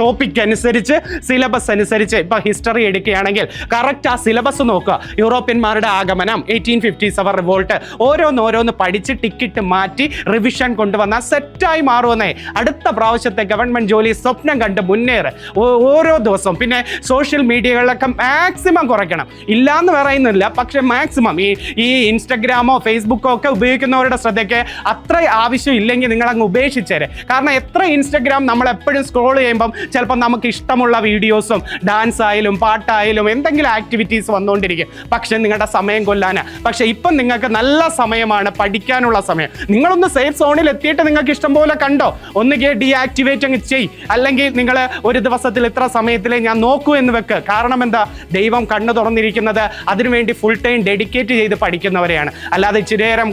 ടോപ്പിക് അനുസരിച്ച് സിലബസ് അനുസരിച്ച് ഇപ്പോൾ ഹിസ്റ്ററി എടുക്കുകയാണെങ്കിൽ കറക്റ്റ് ആ സിലബസ് നോക്കുക. യൂറോപ്യന്മാരുടെ ആഗമനം എയ്റ്റീൻ ഫിഫ്റ്റീസ് അവർ റിവോൾട്ട് ഓരോന്നോരോന്ന് പഠിച്ച് ടിക്കറ്റ് മാറ്റി റിവിഷൻ കൊണ്ടുവന്നാൽ സെറ്റായി മാറുമെന്നേ. അടുത്ത പ്രാവശ്യത്തെ ഗവൺമെന്റ് ജോലി സ്വപ്നം കണ്ട് മുന്നേറ്. ഓരോ ദിവസവും. പിന്നെ സോഷ്യൽ മീഡിയകളിലൊക്കെ മാക്സിമം കുറയ്ക്കണം. ഇല്ലയെന്ന് പറയുന്നില്ല പക്ഷെ മാക്സിമം ഈ ഈ ഇൻസ്റ്റഗ്രാമോ ഫേസ്ബുക്കോ ഒക്കെ ഉപയോഗിക്കുന്നവരുടെ ശ്രദ്ധയ്ക്ക് അത്ര ആവശ്യം ഇല്ലെങ്കിൽ നിങ്ങൾ അങ്ങ് ഉപേക്ഷിച്ചേരെ. കാരണം എത്ര ഇൻസ്റ്റഗ്രാം നമ്മൾ എപ്പോഴും സ്ക്രോൾ ചെയ്യുമ്പം ചിലപ്പോൾ നമുക്ക് ഇഷ്ടമുള്ള വീഡിയോസും ഡാൻസ് ആയാലും പാട്ടായാലും എന്തെങ്കിലും ആക്ടിവിറ്റീസ് വന്നുകൊണ്ടിരിക്കും. പക്ഷെ നിങ്ങളുടെ സമയം കൊല്ലാനാണ് പക്ഷെ ഇപ്പം നിങ്ങൾക്ക് നല്ല സമയമാണ് പഠിക്കാനുള്ള സമയം. നിങ്ങളൊന്ന് സേഫ് സോണിൽ എത്തിയിട്ട് നിങ്ങൾക്ക് ഇഷ്ടം പോലെ കണ്ടോ? ഒന്നുകിൽ ഡീആക്ടിവേറ്റ് അങ്ങ് ചെയ് അല്ലെങ്കിൽ നിങ്ങൾ ഒരു ദിവസത്തിൽ ഇത്ര സമയത്തിൽ ഞാൻ നോക്കൂ എന്ന് വെക്ക്. കാരണം എന്താ? ദൈവം കണ്ണു തുറന്നിരിക്കുന്നത് അതിനുവേണ്ടി ഫുൾ ടൈം ഡെഡിക്കേറ്റ് ചെയ്ത് പഠിക്കുന്നവരെയാണ്. അല്ലാതെ ഇച്ചിരി നേരം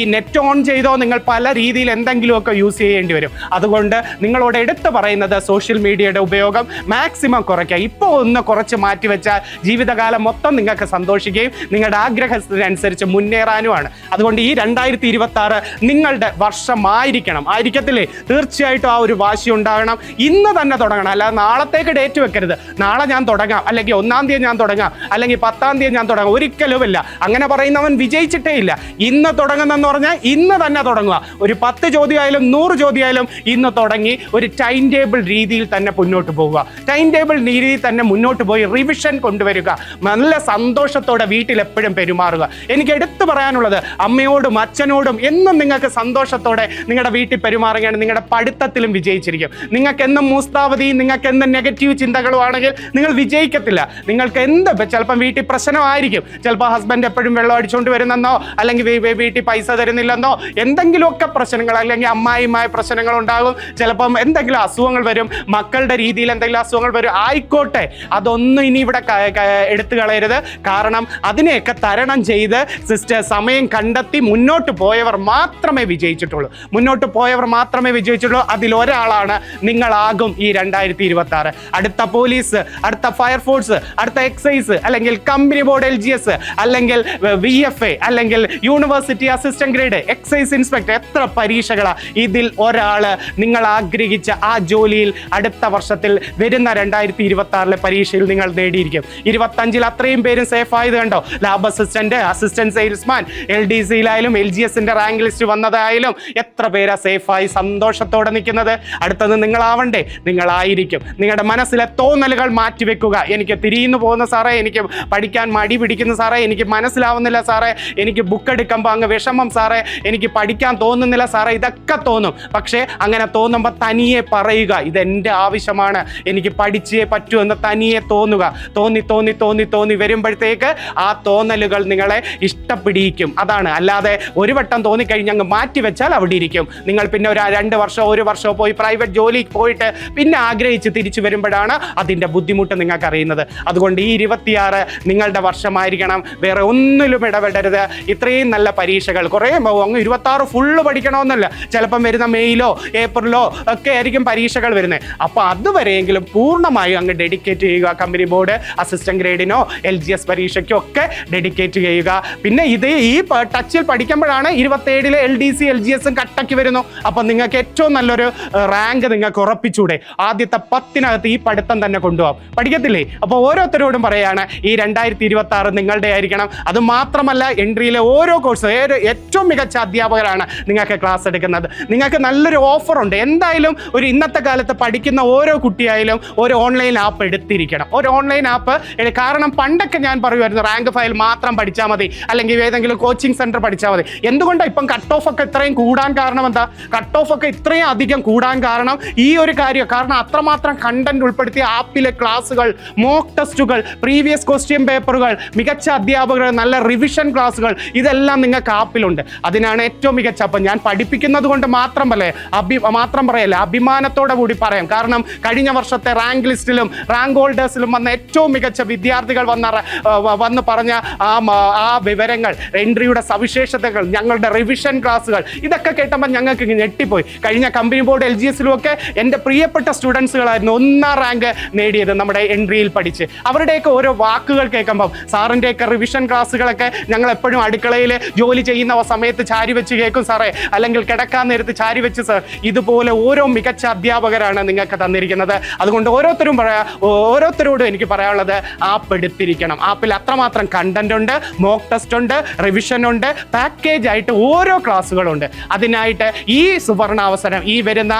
ഈ നെറ്റ് ഓൺ ചെയ്തോ നിങ്ങൾ പല രീതിയിൽ എന്തെങ്കിലുമൊക്കെ യൂസ് ചെയ്യേണ്ടി വരും. അതുകൊണ്ട് നിങ്ങളോട് എടുത്തു പറയുന്നത് സോഷ്യൽ മീഡിയയുടെ ഉപയോഗം മാക്സിമം കുറയ്ക്കുക. ഇപ്പോൾ ഒന്ന് കുറച്ച് മാറ്റിവെച്ചാൽ ജീവിതകാലം മൊത്തം നിങ്ങൾക്ക് സന്തോഷിക്കുകയും നിങ്ങളുടെ ആഗ്രഹത്തിനനുസരിച്ച് മുന്നേറാനുമാണ്. അതുകൊണ്ട് ഈ രണ്ടായിരത്തി ഇരുപത്തി ആറ് നിങ്ങളുടെ വർഷമായിരിക്കണം. ആയിരിക്കത്തില്ലേ? തീർച്ചയായിട്ടും ആ ഒരു വാശി ഉണ്ടാകണം. ഇന്ന് തന്നെ തുടങ്ങണം. അല്ലാതെ നാളത്തേക്ക് ഡേറ്റ് വെക്കരുത്. നാളെ ഞാൻ തുടങ്ങാം. അല്ലെങ്കിൽ ഒന്നാം തീയതി ഞാൻ തുടങ്ങാം. അല്ലെങ്കിൽ പത്താം തീയതി ഞാൻ തുടങ്ങാം. ഒരിക്കലുമില്ല അങ്ങനെ പറയുന്നവൻ വിജയിച്ചിട്ടേ ഇല്ല. ഇന്ന് തുടങ്ങുന്നെന്ന് പറഞ്ഞാൽ ഇന്ന് തന്നെ തുടങ്ങുക. ഒരു പത്ത് ചോദ്യമായാലും നൂറ് ചോദ്യമായാലും ഇന്ന് തുടങ്ങി ഒരു ടൈം ടേബിൾ രീതിയിൽ തന്നെ മുന്നോട്ട് പോവുക. ടൈം ടേബിൾ രീതിയിൽ തന്നെ മുന്നോട്ട് പോയി റിവിഷൻ കൊണ്ടുവരിക. നല്ല സന്തോഷത്തോടെ വീട്ടിൽ എപ്പോഴും പെരുമാറുക. എനിക്ക് എടുത്തു പറയാനുള്ളത് അമ്മയോടും അച്ഛനോടും എന്നും നിങ്ങൾക്ക് സന്തോഷത്തോടെ നിങ്ങളുടെ വീട്ടിൽ പെരുമാറുകയാണ് നിങ്ങളുടെ പഠിത്തത്തിലും വിജയിച്ചിരിക്കും. നിങ്ങൾക്ക് എന്നും മൂസ്താവതിയും നിങ്ങൾക്ക് എന്ത് നെഗറ്റീവ് ചിന്തകളും ആണെങ്കിൽ നിങ്ങൾ വിജയിക്കത്തില്ല. നിങ്ങൾക്ക് എന്ത് ചിലപ്പം വീട്ടിൽ പ്രശ്നമായിരിക്കും. ചിലപ്പോൾ ഹസ്ബൻഡ് എപ്പോഴും വെള്ളം അടിച്ചുകൊണ്ട് വരുന്നെന്നോ അല്ലെങ്കിൽ വീട്ടിൽ പൈസ തരുന്നില്ലെന്നോ എന്തെങ്കിലുമൊക്കെ പ്രശ്നങ്ങൾ അല്ലെങ്കിൽ അമ്മായിമായ പ്രശ്നങ്ങൾ ഉണ്ടാകും. ചിലപ്പം എന്തെങ്കിലും അസുഖങ്ങൾ വരും. മക്കളുടെ രീതിയിൽ എന്തെങ്കിലും അസുഖങ്ങൾ വരും. ആയിക്കോട്ടെ അതൊന്നും ഇനി ഇവിടെ എടുത്തു കളയരുത് കാരണം അതിനെയൊക്കെ തരണം ചെയ്ത് സിസ്റ്റർ സമയം കണ്ടെത്തി മുന്നോട്ട് പോയവർ മാത്രമേ വിജയിച്ചിട്ടുള്ളൂ. മുന്നോട്ട് പോയവർ മാത്രമേ വിജയിച്ചിട്ടുള്ളൂ. അതിലൊരാളാണ് നിങ്ങളാകും ഈ രണ്ടായിരത്തി ഇരുപത്തി ആറ് അടുത്ത പോലീസ് അടുത്ത ഫയർഫോഴ്സ് അടുത്ത എക്സൈസ് അല്ലെങ്കിൽ company board L G S അല്ലെങ്കിൽ വി എഫ് എ അല്ലെങ്കിൽ university assistant grade excise inspector എത്ര പരീക്ഷകളാണ് ഇതിൽ ഒരാൾ നിങ്ങൾ ആഗ്രഹിച്ച ആ ജോലിയിൽ അടുത്ത വർഷത്തിൽ വരുന്ന രണ്ടായിരത്തി ഇരുപത്തി ആറിലെ പരീക്ഷയിൽ നിങ്ങൾ നേടിയിരിക്കും. ഇരുപത്തഞ്ചിൽ അത്രയും പേരും സേഫ് ആയത് കണ്ടോ? Lab assistant assistant salesman L D സിയിലായാലും L G എസിന്റെ റാങ്ക് ലിസ്റ്റ് വന്നതായാലും എത്ര പേരാ സേഫായി സന്തോഷത്തോടെ നിൽക്കുന്നത്? അടുത്തത് നിങ്ങളാവണ്ടേ? നിങ്ങളായിരിക്കും. നിങ്ങളുടെ മനസ്സിലെ തോന്നലുകൾ മാറ്റിവെക്കുക. എനിക്ക് തിരിയുന്നു പോകുന്ന സാറേ എനിക്ക് പഠിക്കാൻ മടി പിടിക്കുന്ന സാറേ എനിക്ക് മനസ്സിലാവുന്നില്ല സാറേ എനിക്ക് ബുക്ക് എടുക്കുമ്പോൾ അങ്ങ് വിഷമം സാറേ എനിക്ക് പഠിക്കാൻ തോന്നുന്നില്ല സാറേ ഇതൊക്കെ തോന്നും. പക്ഷേ അങ്ങനെ തോന്നുമ്പോൾ തനിയെ പറയുക ഇതെന്റെ ആവശ്യമാണ്. എനിക്ക് പഠിച്ചേ പറ്റൂ എന്ന് തനിയെ തോന്നുക. തോന്നി തോന്നി തോന്നി തോന്നി വരുമ്പോഴത്തേക്ക് ആ തോന്നലുകൾ നിങ്ങളെ ഇഷ്ടപ്പെടിയിക്കും അതാണ് അല്ലാതെ ഒരു വട്ടം തോന്നിക്കഴിഞ്ഞ് അങ്ങ് മാറ്റി വെച്ചാൽ അവിടെ ഇരിക്കും. നിങ്ങൾ പിന്നെ ഒരു രണ്ട് വർഷമോ ഒരു വർഷമോ പോയി പ്രൈവറ്റ് ജോലിക്ക് പോയിട്ട് പിന്നെ ആഗ്രഹിച്ച് തിരിച്ചു വരുമ്പോഴാണ് അതിന്റെ ബുദ്ധിമുട്ട് നിങ്ങൾക്ക് അറിയുന്നത്. അതുകൊണ്ട് ഈ ഇരുപത്തിയാറ് നിങ്ങളുടെ വർഷമായിരിക്കണം. വേറെ ഒന്നിലും ഇടപെടരുത്. ഇത്രയും നല്ല പരീക്ഷകൾ. കുറേ അങ്ങ് ഇരുപത്താറ് ഫുള്ള് പഠിക്കണമെന്നല്ല. ചിലപ്പം വരുന്ന മെയ്യിലോ ഏപ്രിലോ ഒക്കെ ആയിരിക്കും പരീക്ഷകൾ വരുന്നത്. അപ്പോൾ അതുവരെയെങ്കിലും പൂർണമായും അങ്ങ് ഡെഡിക്കേറ്റ് ചെയ്യുക. കമ്പനി ബോർഡ് അസിസ്റ്റന്റ് ഗ്രേഡിനോ എൽ ജി എസ് പരീക്ഷയ്ക്കോ ഒക്കെ ഡെഡിക്കേറ്റ് ചെയ്യുക. പിന്നെ ഇത് ഈ ടച്ചിൽ പഠിക്കുമ്പോഴാണ് ഇരുപത്തേഴിലെ L D C L G എസും കട്ടയ്ക്ക് വരുന്നു. അപ്പം നിങ്ങൾക്ക് ഏറ്റവും നല്ലൊരു റാങ്ക് നിങ്ങൾക്ക് ഉറപ്പിച്ചൂടെ. ആദ്യത്തെ പത്തിനകത്ത് ഈ പഠിത്തം തന്നെ കൊണ്ടുപോകാം പഠിക്കത്തില്ലേ? അപ്പോൾ ഓരോരുത്തരോടും പറയാണ് ഈ രണ്ടായിരത്തി ഇരുപത്തി ആറ് നിങ്ങളുടെ ആയിരിക്കണം. അത് മാത്രമല്ല എൻട്രിയിലെ ഓരോ കോഴ്സ് ഏറ്റവും മികച്ച അധ്യാപകരാണ് നിങ്ങൾക്ക് ക്ലാസ് എടുക്കുന്നത്. നിങ്ങൾക്ക് നല്ലൊരു ഓഫർ ഉണ്ട് എന്തായാലും ഒരു ഇന്നത്തെ കാലത്ത് പഠിക്കുന്ന ഓരോ കുട്ടിയായാലും ഒരു ഓൺലൈൻ ആപ്പ് എടുത്തിരിക്കണം. ഒരു ഓൺലൈൻ ആപ്പ് കാരണം പണ്ടൊക്കെ ഞാൻ പറയുമായിരുന്നു റാങ്ക് ഫയൽ മാത്രം പഠിച്ചാൽ മതി. അല്ലെങ്കിൽ ഏതെങ്കിലും കോച്ചിങ് സെന്റർ പഠിച്ചാൽ മതി. എന്തുകൊണ്ടാണ് ഇപ്പം കട്ട് ഓഫ് ഒക്കെ ഇത്രയും കൂടാൻ കാരണം എന്താ? കട്ട് ഓഫ് ഒക്കെ ഇത്രയും അധികം കൂടാൻ കാരണം ഈ ഒരു കാര്യം. കാരണം അത്രമാത്രം കണ്ടന്റ് ഉൾപ്പെടുത്തിയ ആപ്പിലെ ക്ലാസ്സുകൾ മോക്ക് ടെസ്റ്റുകൾ പ്രീവിയസ് ക്വസ്റ്റ്യൻ പേപ്പറുകൾ മികച്ച അധ്യാപകർ നല്ല റിവിഷൻ ക്ലാസ്സുകൾ ഇതെല്ലാം നിങ്ങൾക്ക് ആപ്പിലുണ്ട് അതിനാണ് ഏറ്റവും മികച്ച. അപ്പം ഞാൻ പഠിപ്പിക്കുന്നത് കൊണ്ട് മാത്രം അല്ലേ അഭി മാത്രം പറയല്ല അഭിമാനത്തോടെ കൂടി പറയാം. കാരണം കഴിഞ്ഞ വർഷത്തെ റാങ്ക് ലിസ്റ്റിലും റാങ്ക് ഹോൾഡേഴ്സിലും വന്ന ഏറ്റവും മികച്ച വിദ്യാർത്ഥികൾ വന്ന വന്ന് പറഞ്ഞ ആ വിവരങ്ങൾ എൻട്രിയുടെ സവിശേഷതകൾ ഞങ്ങളുടെ റിവിഷൻ ക്ലാസ്സുകൾ ഇതൊക്കെ കേട്ടപ്പോൾ ഞങ്ങൾക്ക് ഞെട്ടിപ്പോയി. കഴിഞ്ഞ കമ്പനി ബോർഡ് എൽ ജി എസിലും ഒക്കെ എന്റെ പ്രിയപ്പെട്ട സ്റ്റുഡൻസുകളായിരുന്നു ഒന്നാം റാങ്ക് നേടിയത് നമ്മുടെ എൻട്രിയിൽ പഠിച്ച്. അവരുടെയൊക്കെ ഓരോ വാക്കുകൾ കേൾക്കുമ്പം സാറിന്റെയൊക്കെ റിവിഷൻ ക്ലാസ്സുകളൊക്കെ ഞങ്ങൾ എപ്പോഴും അടുക്കളയിൽ ജോലി ചെയ്യുന്ന സമയത്ത് ചാരി വെച്ച് കേൾക്കും സാറേ. അല്ലെങ്കിൽ കിടക്കാൻ നേരത്ത് ചാരി വെച്ച് സാർ ഇതുപോലെ ഓരോ മികച്ച അധ്യാപകരാണ് നിങ്ങൾക്ക് തന്നിരിക്കുന്നത്. അതുകൊണ്ട് ഓരോരുത്തരും പറയാ ഓരോരുത്തരോടും എനിക്ക് പറയാനുള്ളത് ആപ്പ് എടുത്തിരിക്കണം. ആപ്പിൽ അത്രമാത്രം കണ്ടന്റ് ഉണ്ട് മോക്ക് ടെസ്റ്റ് ഉണ്ട് റിവിഷൻ ഉണ്ട് പാക്കേജ് ആയിട്ട് ഓരോ ക്ലാസ്സുകളുണ്ട്. അതിനായിട്ട് ഈ സുവർണാവസരം ഈ വരുന്ന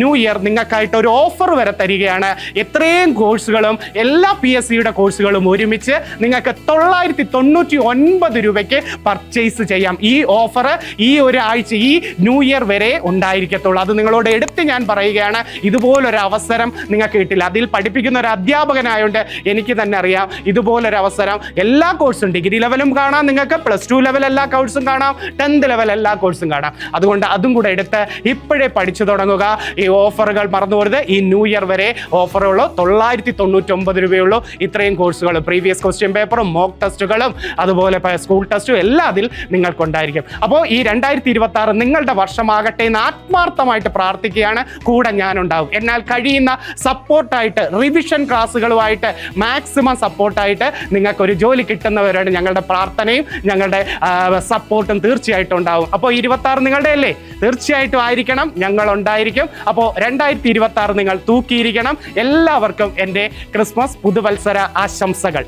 ന്യൂ ഇയർ നിങ്ങൾക്കായിട്ട് ഒരു ഓഫർ വരെ തരികയാണ്. എത്രയും കോഴ്സുകളും എല്ലാ പി എസ് സിയുടെ കോഴ്സുകളും ഒരുമിച്ച് നിങ്ങൾക്ക് തൊള്ളായിരത്തി തൊണ്ണൂറ്റി ഒൻപത് രൂപയ്ക്ക് പർച്ചേസ് ചെയ്യാം. ഈ ഓഫർ ഈ ഒരാഴ്ച ഈ ന്യൂ ഇയർ വരെ ഉണ്ടായിരിക്കത്തുള്ളൂ. അത് നിങ്ങളോട് എടുത്ത് ഞാൻ പറയുകയാണ്. ഇതുപോലൊരു അവസരം നിങ്ങൾക്ക് കിട്ടില്ല. അതിൽ പഠിപ്പിക്കുന്ന ഒരു അധ്യാപകനായതുകൊണ്ട് എനിക്ക് തന്നെ അറിയാം. ഇതുപോലൊരു അവസരം എല്ലാ കോഴ്സും ഡിഗ്രി ലെവലും കാണാം. നിങ്ങൾക്ക് പ്ലസ് ടു ലെവൽ എല്ലാ കോഴ്സും കാണാം. ടെൻത്ത് ലെവൽ എല്ലാ കോഴ്സും കാണാം. അതുകൊണ്ട് അതും കൂടെ എടുത്ത് ഇപ്പോഴേ പഠിച്ചു തുടങ്ങുക. ഈ ഓഫറുകൾ മറന്നു പോരുത് ഈ ന്യൂ ഇയർ വരെ ഓഫറുള്ളൂ തൊള്ളായിരത്തി തൊണ്ണൂറ്റൊമ്പത് രൂപയുള്ളൂ ഇത്രയും കോഴ്സുകൾ പ്രീവിയസ് ക്വസ്റ്റ്യൻ പേപ്പറും മോക്ക് ടെസ്റ്റുകളും അതുപോലെ സ്കൂൾ ടെസ്റ്റും എല്ലാം അതിൽ നിങ്ങൾക്കുണ്ടായിരിക്കും. അപ്പോൾ ഈ രണ്ടായിരത്തി ഇരുപത്തി ആറ് നിങ്ങളുടെ വർഷമാകട്ടെ എന്ന് ആത്മാർത്ഥമായിട്ട് പ്രാർത്ഥിക്കുകയാണ്. കൂടെ ഞാനുണ്ടാവും. എന്നാൽ കഴിയുന്ന സപ്പോർട്ടായിട്ട് റിവിഷൻ ക്ലാസ്സുകളുമായിട്ട് മാക്സിമം സപ്പോർട്ടായിട്ട് നിങ്ങൾക്കൊരു ജോലി കിട്ടുന്നവരാണ് ഞങ്ങളുടെ പ്രാർത്ഥനയും ഞങ്ങളുടെ ആ, സപ്പോർട്ടും തീർച്ചയായിട്ടും ഉണ്ടാവും. അപ്പോൾ ഇരുപത്തി ആറ് നിങ്ങളുടെ അല്ലേ? തീർച്ചയായിട്ടും ആയിരിക്കണം. ഞങ്ങൾ ഉണ്ടായിരിക്കും. അപ്പോൾ രണ്ടായിരത്തി ഇരുപത്തി ആറ് നിങ്ങൾ തൂക്കിയിരിക്കണം. എല്ലാവർക്കും എന്റെ ക്രിസ്മസ് പുതുവത്സര ആശംസകൾ.